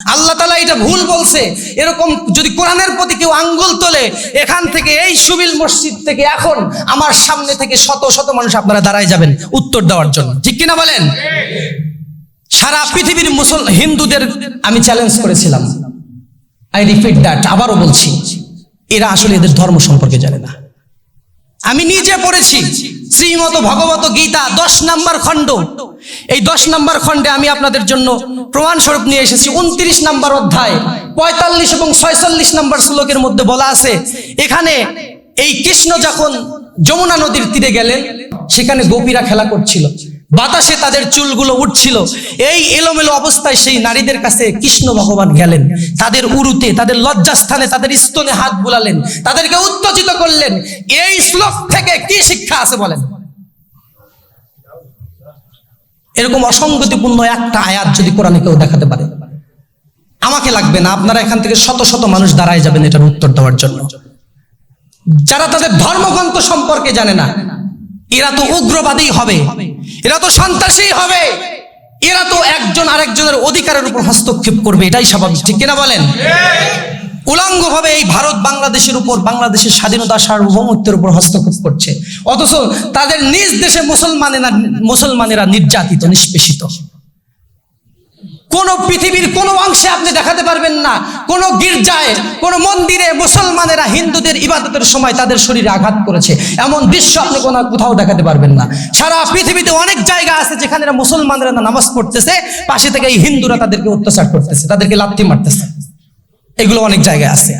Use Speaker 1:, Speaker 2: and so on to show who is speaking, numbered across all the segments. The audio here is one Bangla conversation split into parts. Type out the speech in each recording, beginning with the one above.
Speaker 1: আল্লাহ তালা এটা ভুল বলছে। এরকম যদি কোরআনের প্রতি কেউ আঙ্গুল তোলে, এখান থেকে এই সুবিল মসজিদ থেকে এখন আমার সামনে থেকে শত শত মানুষ আপনারা দাঁড়ায় যাবেন উত্তর দেওয়ার জন্য। ঠিক কিনা বলেন? সারা পৃথিবীর মুসল হিন্দুদের আমি চ্যালেঞ্জ করেছিলাম। আই রিপিট দ্যাট আবারও বলছি। এরা আসলে এদের ধর্ম সম্পর্কে জানে না। আমি নিজে পড়েছি। শ্রীমত ভগবত গীতা দশ নাম্বার খণ্ড। এই দশ নাম্বার খণ্ডে আমি আপনাদের জন্য প্রমাণ স্বরূপ নিয়ে এসেছি। উনত্রিশ নাম্বার অধ্যায় পঁয়তাল্লিশ এবং ছয়চল্লিশ নাম্বার শ্লোকের মধ্যে বলা আছে এখানে এই কৃষ্ণ যখন যমুনা নদীর তীরে গেলেন সেখানে গোপীরা খেলা করছিল। বাতাসে তাদের চুলগুলো উঠছিল। এই এলোমেলো অবস্থায় সেই নারীদের কাছে কৃষ্ণ ভগবান গেলেন। তাদের উরুতে, তাদের লজ্জাস্থানে, তাদের স্তনে হাত বুলালেন। তাদেরকে উত্তেজিত করলেন। এই শ্লোক থেকে কি শিক্ষা আছে বলেন? এরকম অসঙ্গতিপূর্ণ একটা আয়াত যদি কোরআনে কেউ দেখাতে পারে। আমাকে লাগবে না, আপনারা এখান থেকে শত শত মানুষ দাঁড়ায় যাবেন এটার উত্তর দেওয়ার জন্য। যারা তাদের ধর্মগ্রন্থ সম্পর্কে জানে না, এরা তো উগ্রবাদী হবে। এরা তো সন্ত্রাসী হবে। এরা তো একজন আরেকজনের অধিকারের উপর হস্তক্ষেপ করবে, এটাই স্বাভাবিক। ঠিক কিনা বলেন? উলঙ্গ ভাবে এই ভারত বাংলাদেশের উপর, বাংলাদেশের স্বাধীনতা সার্বভৌমত্বের উপর হস্তক্ষেপ করছে। অথচ তাদের নিজ দেশে মুসলমানেরা মুসলমানেরা নির্যাতিত, নিষ্পেষিত। কোন পৃথিবীর কোন অংশে আপনি দেখাতে পারবেন না। কোন গির্জায়, কোন মন্দিরে মুসলমানেরা হিন্দুদের ইবাদতের সময় তাদের শরীরে আঘাত করেছে। এমন দৃশ্য আপনি কোনো কোথাও দেখাতে পারবেন না। সারা পৃথিবীতে অনেক জায়গা আছে যেখানে মুসলমানরা নামাজ পড়তেছে, পাশে থেকে এই হিন্দুরা তাদেরকে অত্যাচার করতেছে, তাদেরকে লাথি মারতেছে। এগুলো অনেক জায়গায় আছে।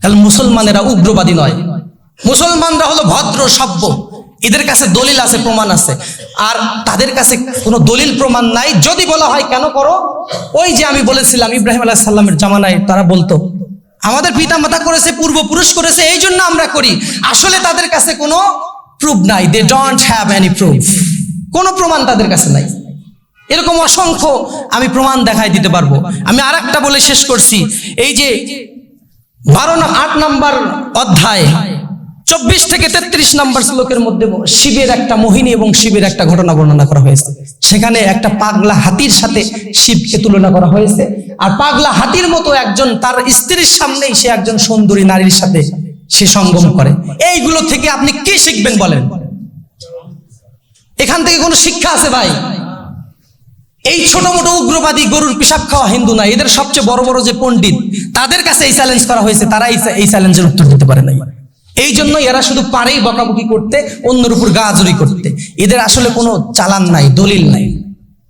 Speaker 1: তাহলে মুসলমানেরা উগ্রবাদী নয়। মুসলমানরা হলো ভদ্র, সভ্য। এদের কাছে দলিল আছে, প্রমাণ আছে। আর তাদের কাছে কোনো দলিল, প্রমাণ নাই। যদি বলা হয়, কেন করো? ওই যে আমি বলেছিলাম, ইব্রাহিম আলাহ সাল্লামের জামানায় তারা বলতো, আমাদের পিতা মাতা করেছে, পূর্বপুরুষ করেছে, এই জন্য আমরা করি। আসলে তাদের কাছে কোনো প্রুফ নাই। They don't have any proof কোনো প্রমাণ তাদের কাছে নাই। এরকম অসংখ্য আমি প্রমাণ দেখাই দিতে পারব। আমি আর বলে শেষ করছি। এই যে বারো আট নাম্বার অধ্যায় চব্বিশ থেকে তেত্রিশ নাম্বার শ্লোকের মধ্যে শিবের একটা মোহিনী এবং শিবের একটা ঘটনা বর্ণনা করা হয়েছে। সেখানে একটা পাগলা হাতির সাথে শিবকে তুলনা করা হয়েছে। আর পাগলা হাতির মতো একজন তার স্ত্রীর সামনেই সে একজন সুন্দরী নারীর সাথে সে সঙ্গম করে। এইগুলো থেকে আপনি কি শিখবেন বলেন? এখান থেকে কোনো শিক্ষা আছে ভাই? এই ছোট মোটো উগ্রবাদী গরুর পিসাব খাওয়া হিন্দু না, এদের সবচেয়ে বড় বড় যে পণ্ডিত, তাদের কাছে এই চ্যালেঞ্জ করা হয়েছে, তারা এই এই চ্যালেঞ্জের উত্তর দিতে পারে নাই। এই জন্য এরা শুধু পারেই বকাবকি করতে, অন্যের উপর গাজরি করতে। এদের আসলে কোনো চালান নাই, দলিল নাই।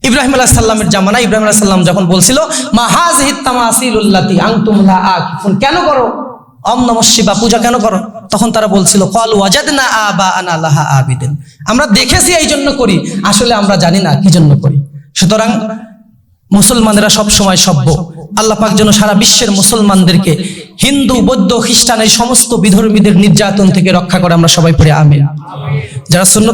Speaker 1: ইব্রাহিম আলাহ সাল্লামের জামানা ইব্রাহিম আলাহ সাল্লাম যখন বলছিল মাহাজ হিত্তামা আসিলুল্লাতি আংতুমলা আকিফুন কেন করো? অম নম শিবা, পূজা কেন করো? তখন তারা বলছিল কল ওয়াজাদ না আ বা আনা লাহা আবিদিন আমরা দেখেছি এই জন্য করি, আসলে আমরা জানি না কি জন্য করি। সুতরাং মুসলমানেরা সব সময় সভ্য। আল্লাহ পাক যেন সারা বিশ্বের মুসলমানদেরকে হিন্দু, বৌদ্ধ, খ্রিস্টান এই সমস্ত বিধর্মীদের নির্যাতন থেকে রক্ষা করে আমরা সবাই পড়ে আমি যারা সুন্নত